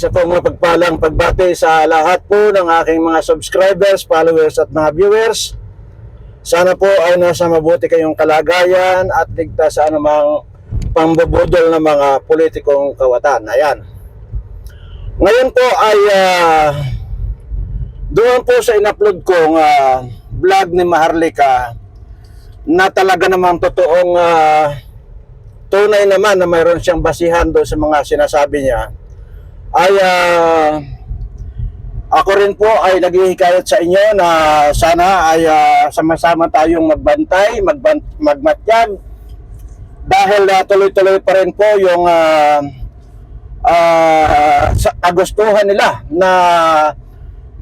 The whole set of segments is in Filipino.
Isa pong mapagpalang pagbati sa lahat po ng aking mga subscribers, followers at mga viewers. Sana po ay nasa mabuti kayong kalagayan at ligtas sa anumang pambubudol ng mga politikong kawatan. Ayan. Ngayon po ay ah, doon po sa in-upload kong ah, vlog ni Maharlika na talaga namang totoong ah, tunay naman na mayroon siyang basihan doon sa mga sinasabi niya ay ah, ako rin po ay naghihikayat sa inyo na sana ay ah, sama-sama tayong magbantay, magban- magmatyag dahil ah, tuloy-tuloy pa rin po yung ah, sa kagustuhan nila na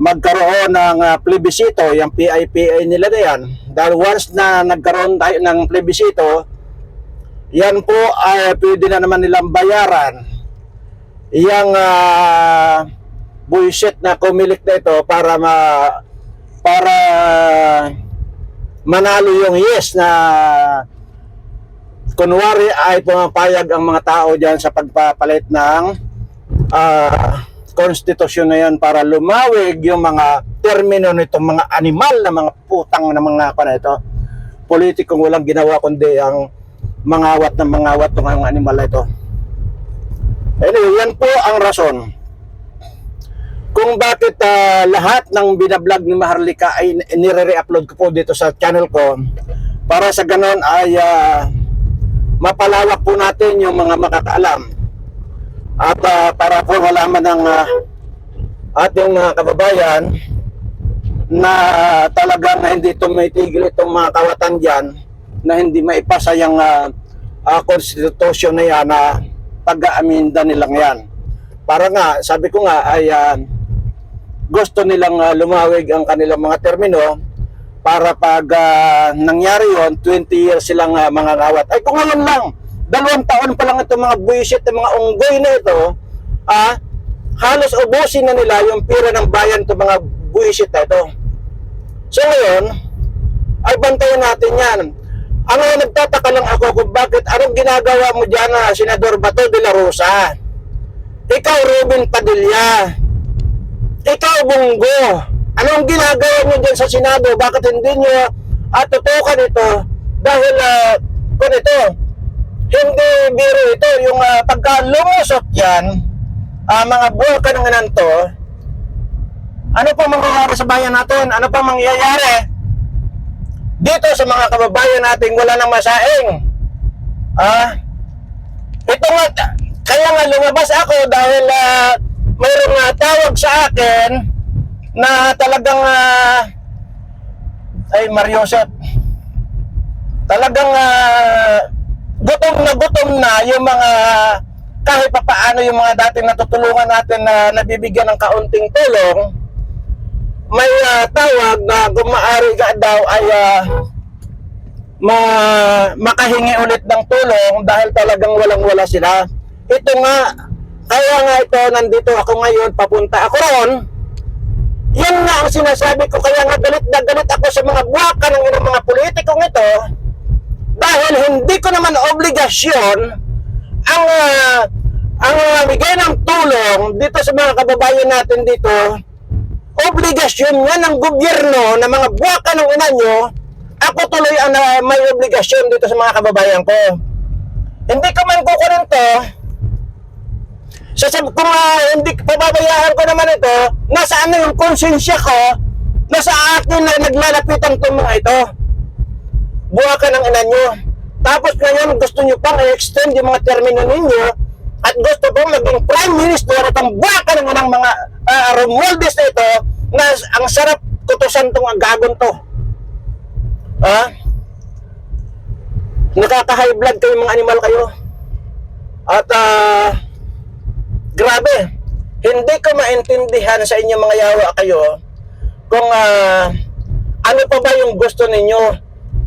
magkaroon ng ah, plebisito, yung PIPA nila na yan. Dahil once na nagkaroon tayo ng plebisito, yan po ay pwede na naman nilang bayaran yung uh, bullshit na kumilik na ito para ma para manalo yung yes na kunwari ay pumapayag ang mga tao diyan sa pagpapalit ng ah, konstitusyon na yan para lumawig yung mga termino nitong mga animal na mga putang na mga pa ito. Politikong walang ginawa kundi ang mangawat ng mangawat ng mga animal na ito Anyway, yan po ang rason kung bakit ah, lahat ng binablog ni Maharlika ay nire-upload ko po dito sa channel ko para sa ganon ay ah, mapalawak po natin yung mga makakaalam. At ah, para po malaman ng ah, ating mga kababayan na talaga na hindi tumitigil itong mga kawatan dyan na hindi maipasa yung ah, ah, konstitusyon na yan na pag-aaminda nilang yan. Para nga, sabi ko nga ay ah, gusto nilang ah, lumawig ang kanilang mga termino para pag ah, nangyari yon 20 years silang uh, mga ngawat. Ay kung ngayon lang, dalawang taon pa lang itong mga buwisit, ng mga unggoy na ito, ah, halos ubusin na nila yung pira ng bayan itong mga buwisit na ito. So ngayon, ay bantayan natin yan. Ang nagtataka lang ako kung bakit anong ginagawa mo dyan na Senador Bato de la Rosa. Ikaw, Ruben Padilla. Ikaw, Bungo. Anong ginagawa mo dyan sa Senado? Bakit hindi nyo uh, tutukan ito? Dahil, uh, kung ito, hindi biro ito. Yung uh, pagka lumusot yan, uh, mga buwal ka ng to, ano pa mangyayari sa bayan natin? Ano pa mangyayari? Dito sa mga kababayan nating wala nang masaing. Ah, ito nga, kaya nga lumabas ako dahil uh, mayroong uh, tawag sa akin na talagang uh, ay Mariosep talagang uh, gutom na gutom na yung mga kahit pa paano yung mga dating natutulungan natin na nabibigyan ng kaunting tulong may uh, tawag na kung maaari ka daw ay uh, ma makahingi ulit ng tulong dahil talagang walang-wala sila. Ito nga, kaya nga ito, nandito ako ngayon, papunta ako ron. Yan nga ang sinasabi ko, kaya nga galit na galit ako sa mga buwaka ng ilang mga politikong ito dahil hindi ko naman obligasyon ang uh, ang uh, bigay ng tulong dito sa mga kababayan natin dito obligasyon nga ng gobyerno na mga buwaka ng ina nyo, ako tuloy ang uh, may obligasyon dito sa mga kababayan ko. Hindi ko man kukunin to, sa kung uh, hindi pababayaan ko naman ito, nasa ano yung konsensya ko, nasa akin na naglalapitan itong mga ito. Buwaka ng ina nyo. Tapos ngayon gusto nyo pang i-extend yung mga termino ninyo at gusto pong maging prime minister at ang buwaka ng ng mga uh, Romualdez na ito na ang sarap kutusan tong agagon to. Ha? Nakaka-high blood kayo mga animal kayo. At ah grabe, hindi ko maintindihan sa inyo mga yawa kayo kung ah, ano pa ba yung gusto ninyo.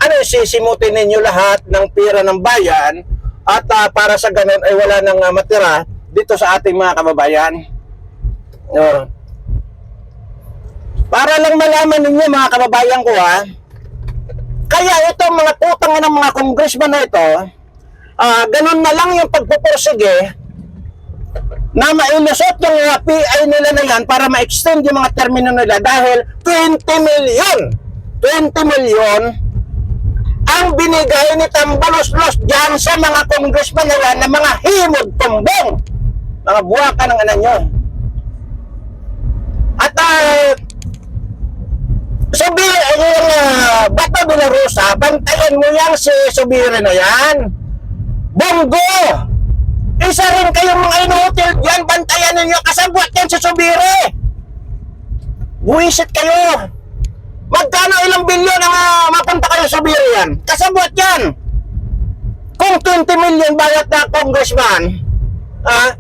Ano yung sisimutin ninyo lahat ng pira ng bayan at ah, para sa ganun ay wala nang ah, matira dito sa ating mga kababayan. No. Para lang malaman ninyo mga kababayan ko ha, kaya itong mga putang ng mga congressman na ito, ah ganun na lang yung pagpupursige na mailusot yung mga PI nila na yan para ma-extend yung mga termino nila dahil 20 million 20 million ang binigay ni Tambalos-los dyan sa mga congressman nila na mga himod tumbong. Mga buwaka ng anan nyo. At uh, sabi yung uh, Bato de la Rosa bantayan mo yan si Subiri na yan. Bongo! Isa rin kayong mga inutil dyan, bantayan ninyo, kasabwat yan sa Subiri. Buwisit kayo. Magkano ilang bilyon ang uh, mapunta kayo sa Subiri yan? Kasabwat yan. Kung 20 million bayat na congressman, ah,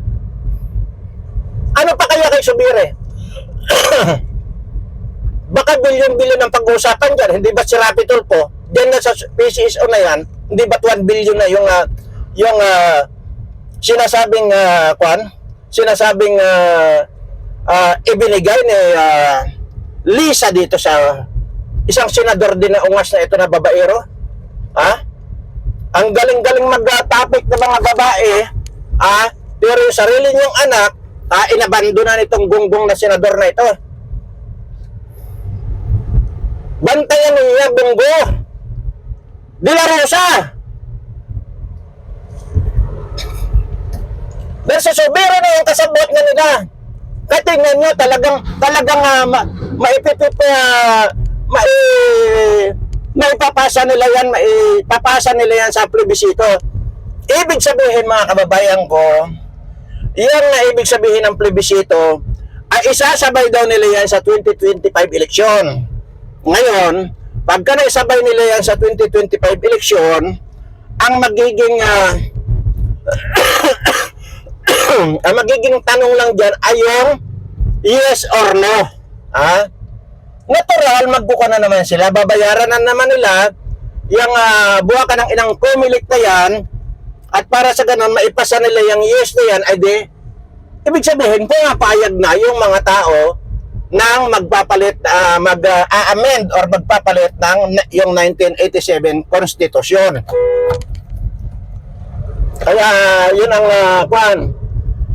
ano pa kaya kay Subiri? Baka bilyon-bilyon ang pag-uusapan dyan. Hindi ba si Rapi Tulfo? Diyan na sa PCSO na yan, hindi ba 1 billion na yung, ah, yung, ah, sinasabing uh, kwan, sinasabing uh, uh, ibinigay ni uh, Lisa dito sa isang senador din na ungas na ito na babaero. Ha? Ang galing-galing mag-topic ng mga babae, ah, pero yung sarili niyong anak, ah, inabando na nitong gunggong na senador na ito. Bantayan niya, bunggo. De La Rosa. Versus Subero na yung kasabot na nila. Kaya tingnan nyo, talagang, talagang uh, ma, maipipip, uh, mai, maipapasa nila yan, maipapasa nila yan sa plebisito. Ibig sabihin mga kababayan ko, yan na ibig sabihin ng plebisito, ay isasabay daw nila yan sa 2025 eleksyon. Ngayon, pagka naisabay nila yan sa 2025 eleksyon, ang magiging uh, ang magiging tanong lang dyan ay yung yes or no. Ha? Natural, magbuka na naman sila. Babayaran na naman nila yung uh, buwakan ng inang kumilik na yan at para sa ganun, maipasa nila yung yes na yan, ay di, ibig sabihin, pumapayag na yung mga tao nang magpapalit, uh, mag-amend uh, or magpapalit ng yung 1987 Constitution. Kaya, yun ang, uh, kwan,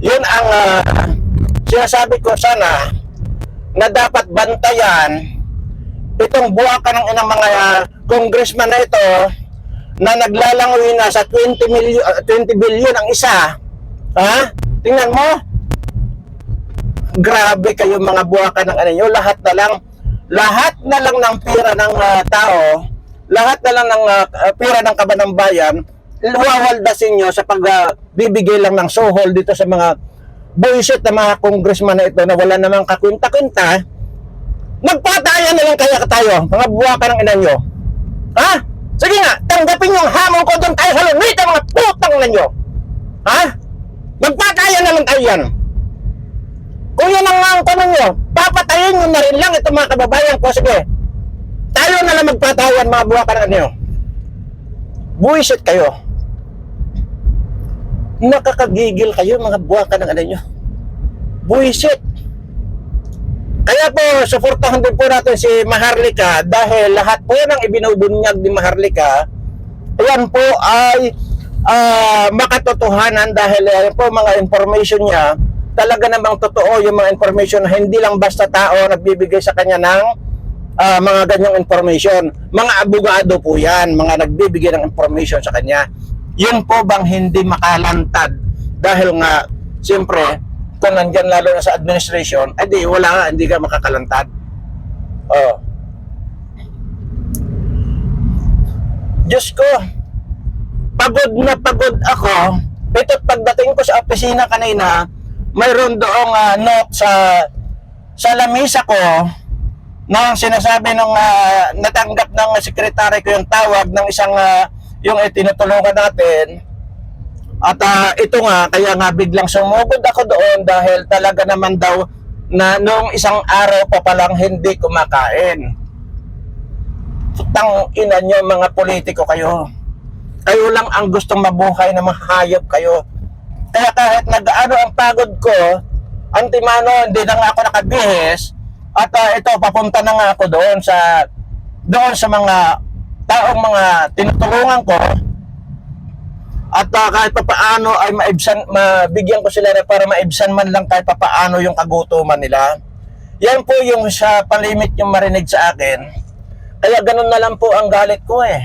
yun ang uh, sinasabi ko sana na dapat bantayan itong buwakan ng inang mga congressman na ito na naglalangoy na sa 20 million uh, 20 billion ang isa. Ha? Tingnan mo. Grabe kayo mga buwakan ng ano nyo lahat na lang lahat na lang ng pera ng uh, tao lahat na lang ng uh, pera ng kaban ng bayan luwawaldasin nyo sa pagbibigay uh, lang ng sohol dito sa mga bullshit na mga congressman na ito na wala namang kakunta-kunta, magpatayan na lang kaya tayo, mga buwa ka ng ina nyo. Ha? Sige nga, tanggapin yung hamon ko doon tayo sa lumita mga putang na nyo. Ha? Magpatayan na lang tayo yan. Kung yan ang ang tanong nyo, papatayin nyo na rin lang itong mga kababayan ko. Sige, tayo na lang magpatayan mga buwa ka ng inyo. Buwisit kayo nakakagigil kayo mga buwaka ng ano nyo. Buisit. Kaya po, suportahan din po natin si Maharlika dahil lahat po ng ibinubunyag ni Maharlika, yan po ay uh, makatotohanan dahil yan po mga information niya, talaga namang totoo yung mga information na hindi lang basta tao nagbibigay sa kanya ng uh, mga ganyang information. Mga abogado po yan, mga nagbibigay ng information sa kanya yun po bang hindi makalantad? Dahil nga siyempre kung nandyan lalo na sa administration ay di wala nga hindi ka makakalantad. Oh. Diyos ko pagod na pagod ako. Ito't pagdating ko sa opisina kanina mayroon doong uh, note sa sa lamisa ko na sinasabi ng uh, natanggap ng sekretary ko yung tawag ng isang uh, yung itinutulungan natin. At uh, ito nga, kaya nga biglang sumugod ako doon dahil talaga naman daw na noong isang araw pa palang hindi kumakain. Putang ina nyo mga politiko kayo. Kayo lang ang gustong mabuhay na mahayop kayo. Kaya kahit nag-ano ang pagod ko, antimano, hindi na nga ako nakabihis, at uh, ito, papunta na nga ako doon sa doon sa mga taong mga tinutulungan ko At ah, kahit papaano ay maibsan, mabigyan ko sila para maibsan man lang kahit papaano yung kagutuman nila. Yan po yung sa palimit yung marinig sa akin. Kaya ganun na lang po ang galit ko eh.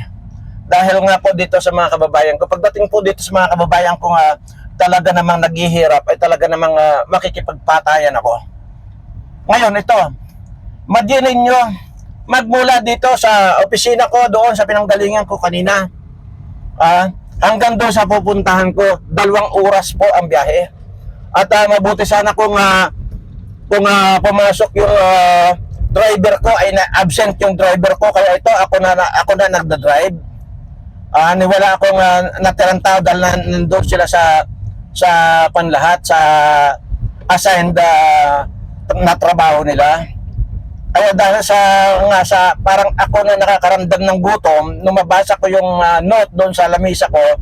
Dahil nga po dito sa mga kababayan ko. Pagdating po dito sa mga kababayan ko nga talaga namang naghihirap ay talaga namang ah, makikipagpatayan ako. Ngayon ito, madinin nyo magmula dito sa opisina ko doon sa pinanggalingan ko kanina. Ah, hanggang doon sa pupuntahan ko, dalawang oras po ang biyahe. At ah, mabuti sana kung ah, kung ah, pumasok yung ah, driver ko ay na absent yung driver ko kaya ito ako na, na ako na nagda-drive. Ah, ni wala akong uh, natirang tao dahil na, nandun sila sa sa panlahat sa assigned ah, na trabaho nila. Kaya dahil sa nga sa parang ako na nakakaramdam ng gutom, nung mabasa ko yung ah, note doon sa lamisa ko,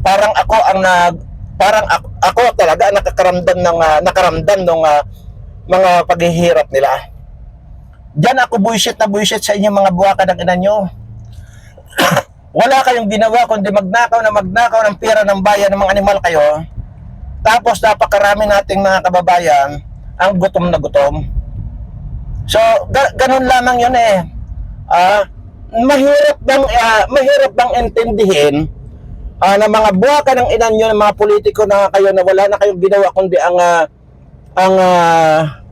parang ako ang nag parang ako, ako talaga nakakaramdam ng ah, nakaramdam ng ah, mga paghihirap nila. Diyan ako buisit na buisit sa inyong mga buwaka ng ina nyo. Wala kayong ginawa kundi magnakaw na magnakaw ng pera ng bayan ng mga animal kayo. Tapos napakarami nating mga kababayan ang gutom na gutom. So, ga- ganun lamang yun eh. Ah, mahirap bang ah, mahirap bang intindihin ah, na mga buwaka ng inan nyo, ng mga politiko na kayo na wala na kayong ginawa kundi ang ah, ang ah,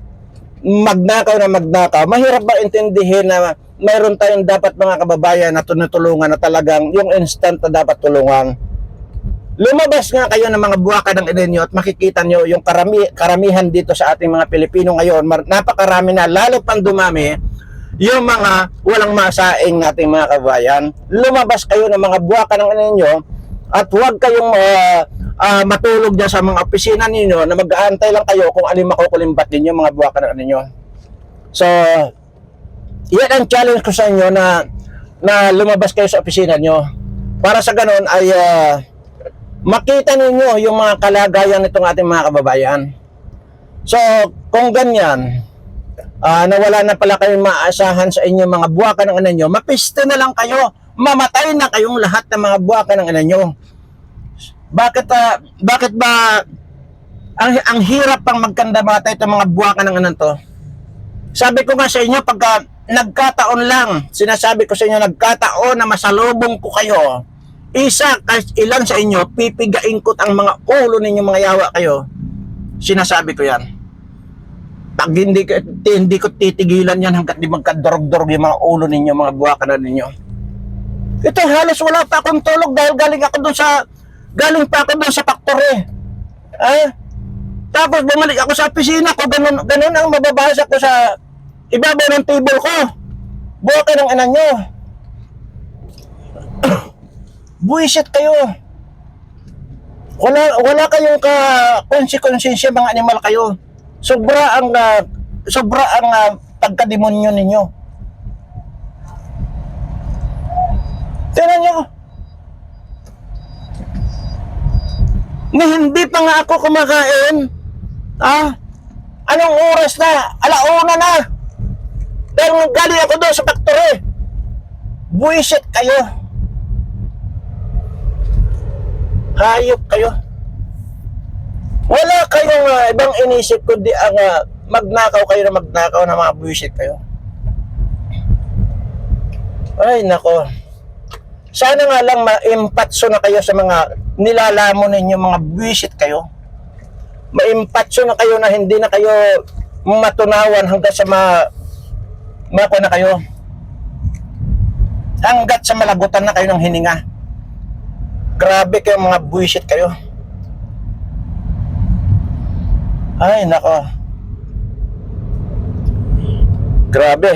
magnakaw na magnakaw. Mahirap ba intindihin na mayroon tayong dapat mga kababayan na tunutulungan na talagang yung instant na dapat tulungan. Lumabas nga kayo ng mga buwaka ng ininyo at makikita nyo yung karami, karamihan dito sa ating mga Pilipino ngayon. Napakarami na, lalo pang dumami, yung mga walang masaing nating mga kababayan. Lumabas kayo ng mga buwaka ng ininyo at huwag kayong ah, ah, matulog dyan sa mga opisina ninyo na mag-aantay lang kayo kung alin makukulimbat ninyo mga buwaka ng ninyo. So, yan ang challenge ko sa inyo na na lumabas kayo sa opisina nyo. Para sa ganun ay ah, makita ninyo yung mga kalagayan nitong ating mga kababayan. So, kung ganyan, ah, nawala na pala kayong maasahan sa inyong mga buwaka ng ina nyo, mapiste na lang kayo. Mamatay na kayong lahat ng mga buwaka ng ina nyo. Bakit, ah, bakit ba ang, ang hirap pang magkandamatay itong mga buwaka ng ina to? Sabi ko nga sa inyo, pagka nagkataon lang, sinasabi ko sa inyo, nagkataon na masalubong ko kayo, isa, kahit ilan sa inyo, pipigain ko ang mga ulo ninyo, mga yawa kayo. Sinasabi ko yan. Pag hindi, ko- hindi ko titigilan yan hanggat di magkadorog-dorog yung mga ulo ninyo, mga buwaka na ninyo. Ito halos wala pa akong tulog dahil galing ako doon sa galing pa ako doon sa factory. Ah, tapos bumalik ako sa opisina ko, ganun, ganun ang mababasa ko sa ibabaw ng table ko. Buka ng anak nyo. Buisit kayo. Wala, wala kayong ka konsekonsensya mga animal kayo. Sobra ang ah, sobra ang ah, pagkademonyo ninyo. Tingnan nyo. Ni hindi pa nga ako kumakain. Ah, anong oras na? Alauna na. Pero galing ako doon sa factory. Buisit kayo. Hayop kayo. Wala kayong ah, ibang inisip kundi ang ah, magnakaw kayo na magnakaw na mga buisit kayo. Ay, nako. Sana nga lang ma-impatso na kayo sa mga nilalamon ninyo, mga buisit kayo. Ma-impatso na kayo na hindi na kayo matunawan hanggang sa ma mako na kayo. Hanggat sa malagutan na kayo ng hininga. Grabe kayo mga buisit kayo. Ay, nako. Grabe.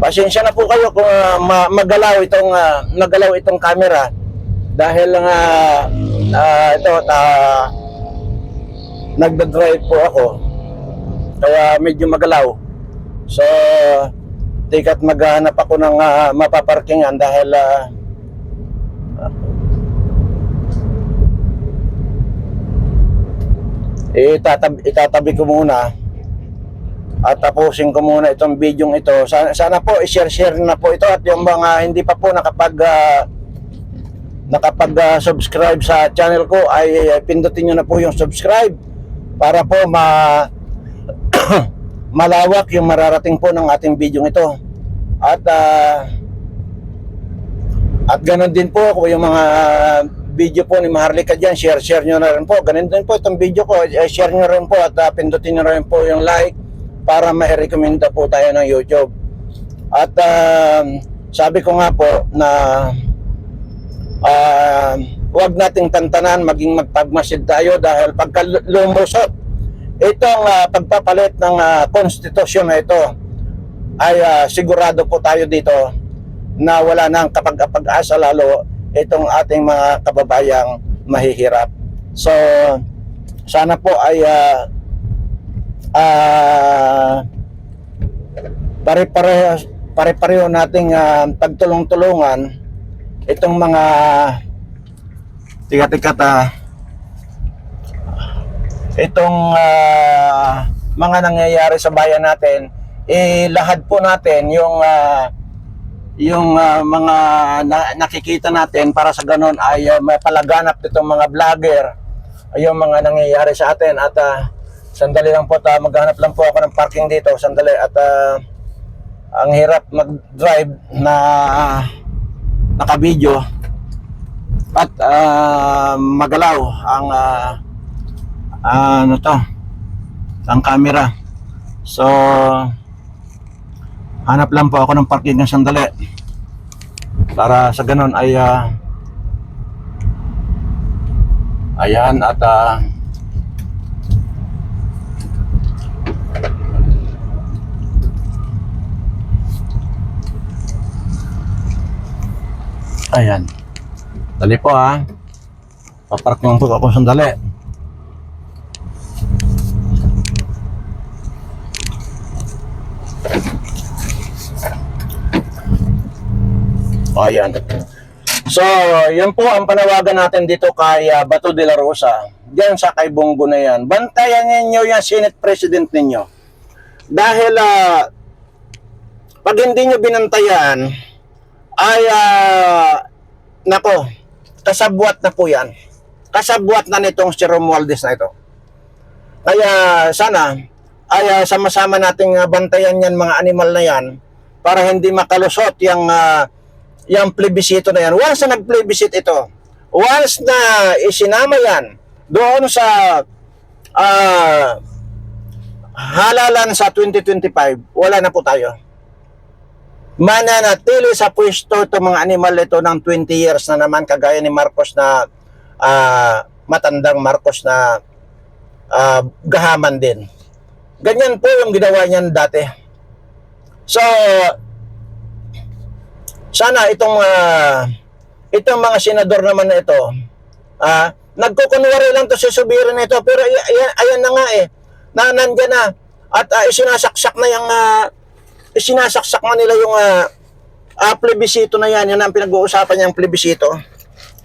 Pasensya na po kayo kung ma- magalaw itong ah, nagalaw itong camera dahil nga ah, ito ta nagda-drive po ako. Kaya medyo magalaw. So, tikat maghanap ako ng ah, mapaparkingan dahil ah, itatabi, itatabi ko muna at tapusin ko muna itong video ito. Sana, sana po i-share-share na po ito at yung mga hindi pa po nakapag ah, nakapag-subscribe sa channel ko ay pindutin nyo na po yung subscribe para po ma malawak yung mararating po ng ating video ito. At ah, at ganun din po kung yung mga video po ni Maharlika dyan, share-share nyo na rin po. Ganun din po itong video ko, eh, share nyo rin po at ah, pindutin nyo rin po yung like para ma-recommenda po tayo ng YouTube. At ah, sabi ko nga po na ah, huwag nating tantanan, maging magpagmasid tayo dahil pagka lumusot itong ah, pagpapalit ng ah, konstitusyon na ito ay ah, sigurado po tayo dito na wala nang kapag-asa lalo itong ating mga kababayang mahihirap. So, sana po ay ah, ah, pare-pareho pare-pareho nating ah, pagtulong-tulungan itong mga tika-tika ta itong ah, mga nangyayari sa bayan natin ilahad po natin yung ah, yung ah, mga na- nakikita natin para sa ganun ay uh, mapalaganap itong mga vlogger. Yung mga nangyayari sa atin at ah, sandali lang po ta maghanap lang po ako ng parking dito sandali. At ah, ang hirap mag-drive na naka-video at ah, magalaw ang ah, ah, ano to ang camera. So hanap lang po ako ng parking ng sandali. Para sa ganun ay ah, ayan at ah, ayan. Dali po ha papark lang po ako sandali Ayan. So, yan po ang panawagan natin dito kay ah, Bato de la Rosa. Diyan sa kay Bongo na yan. Bantayan ninyo yung Senate President ninyo. Dahil, ah, pag hindi nyo binantayan, ay, ah, nako, kasabwat na po yan. Kasabwat na nitong si Romualdez na ito. Kaya, sana, ay ah, sama-sama nating ah, bantayan yan mga animal na yan para hindi makalusot yung ah, yung plebisito na yan. Once na nag-plebisit ito, once na isinama yan doon sa ah, halalan sa 2025, wala na po tayo. Mananatili sa pwesto itong mga animal ito ng 20 years na naman kagaya ni Marcos na ah, matandang Marcos na ah, gahaman din. Ganyan po yung ginawa niyan dati. So, sana itong ah, itong mga senador naman na ito, ah, nagkukunwari lang to sa subirin na ito, pero ay- ayan, ayan na nga eh, na nandyan na, at ah, isinasaksak na yung, ah, isinasaksak na nila yung ah, ah, plebisito na yan, yan ang pinag-uusapan niyang plebisito.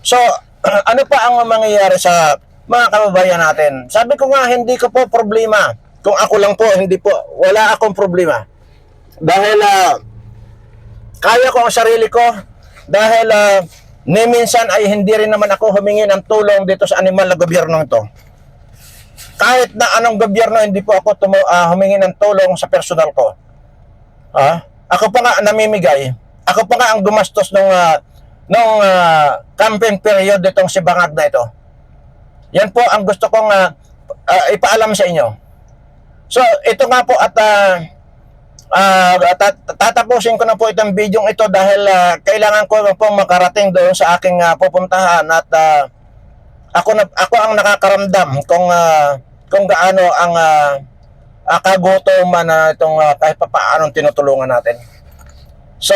So, ano pa ang mangyayari sa mga kababayan natin? Sabi ko nga, hindi ko po problema. Kung ako lang po, hindi po, wala akong problema. Dahil, ah, kaya ko ang sarili ko dahil ah, ni minsan ay hindi rin naman ako humingi ng tulong dito sa animal na gobyerno ito. Kahit na anong gobyerno, hindi po ako tumu- ah, humingi ng tulong sa personal ko. Ah, ako pa nga namimigay. Ako pa nga ang gumastos nung ah, nung ah, campaign period itong si Bangag na ito. Yan po ang gusto kong ah, ah, ipaalam sa inyo. So, ito nga po at ah, Ah, tat- tatapusin ko na po itong video ito dahil ah, kailangan ko pong makarating doon sa aking ah, pupuntahan at ah, ako na ako ang nakakaramdam kung ah, kung gaano ang uh, kagutuman na itong ah, kahit pa paanong tinutulungan natin. So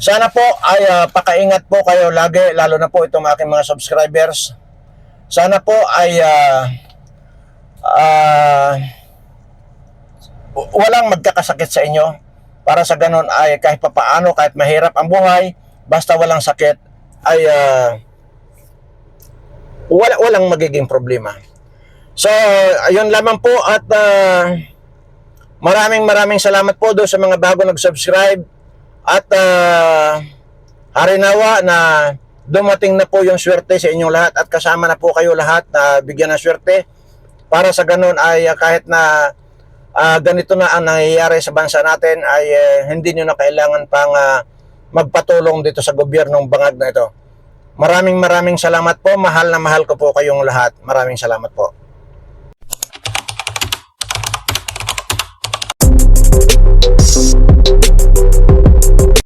sana po ay ah, pakaingat po kayo lagi lalo na po itong aking mga subscribers. Sana po ay ah, ah, walang magkakasakit sa inyo. Para sa ganun ay kahit papaano kahit mahirap ang buhay basta walang sakit ay ah, wala walang magiging problema. So ayun lamang po at ah, maraming maraming salamat po doon sa mga bago nag-subscribe. At ah, Harinawa na dumating na po yung swerte sa inyong lahat at kasama na po kayo lahat na bigyan ng swerte. Para sa ganun ay ah, kahit na uh, ganito na ang nangyayari sa bansa natin ay eh, hindi nyo na kailangan pang uh, magpatulong dito sa gobyernong bangag na ito. Maraming maraming salamat po. Mahal na mahal ko po kayong lahat. Maraming salamat po.